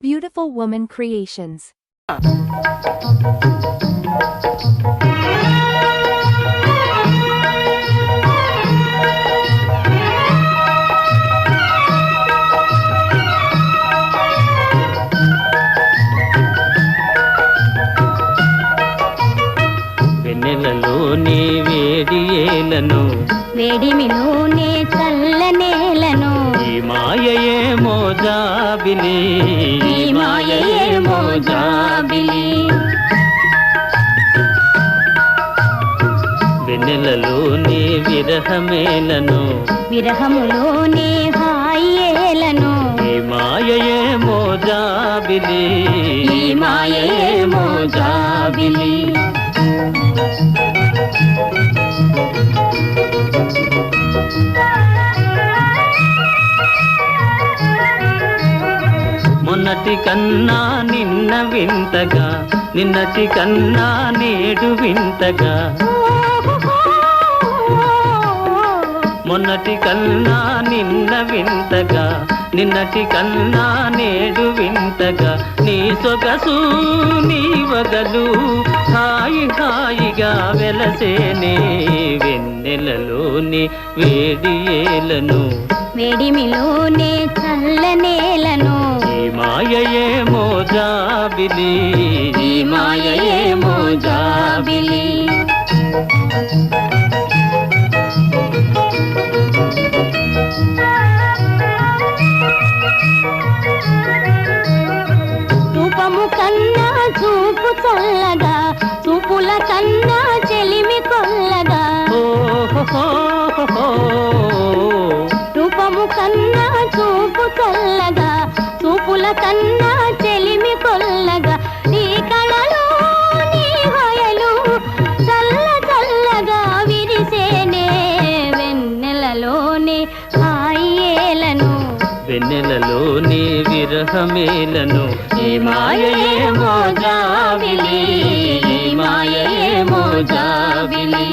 Beautiful Woman Creations. వెన్నెలలోని వేడి ఏలను వేడిమిలోనే చల్ల నేలను ఈ మాయయే మోజాబిలి. ఈ మాయయే మోజాబిలి. వెన్నెలలోని విరహమేలను. విరహములోనే హాయేలను ఈ మాయయే మోజాబిలి. ఈ మాయయే మోజాబిలి. మొన్నటి కన్నా నిన్న వింతగా నిన్నటి కన్నా నేడు వింతగా. మొన్నటి కన్నా నిన్న వింతగా నిన్నటి కన్నా నేడు వింతగా. నీ సొగసు నీ వగలు హాయి హాయిగా వెలసేనే వెన్నెలలోని వేడియేలను వేడిమిలోనే చల్లనే మాయయే మోజాబిలి. ఈ మాయయే మోజాబిలి. రూపము కన్నా చూపు చల్లగా చూపుల కన్నా చెలిమి కొల్లగా. ఓహోహోహో. వెన్నెలలోనే విరహమేలను. ఈ మాయయే మోజావిలి ఈ మాయయే మోజావిలి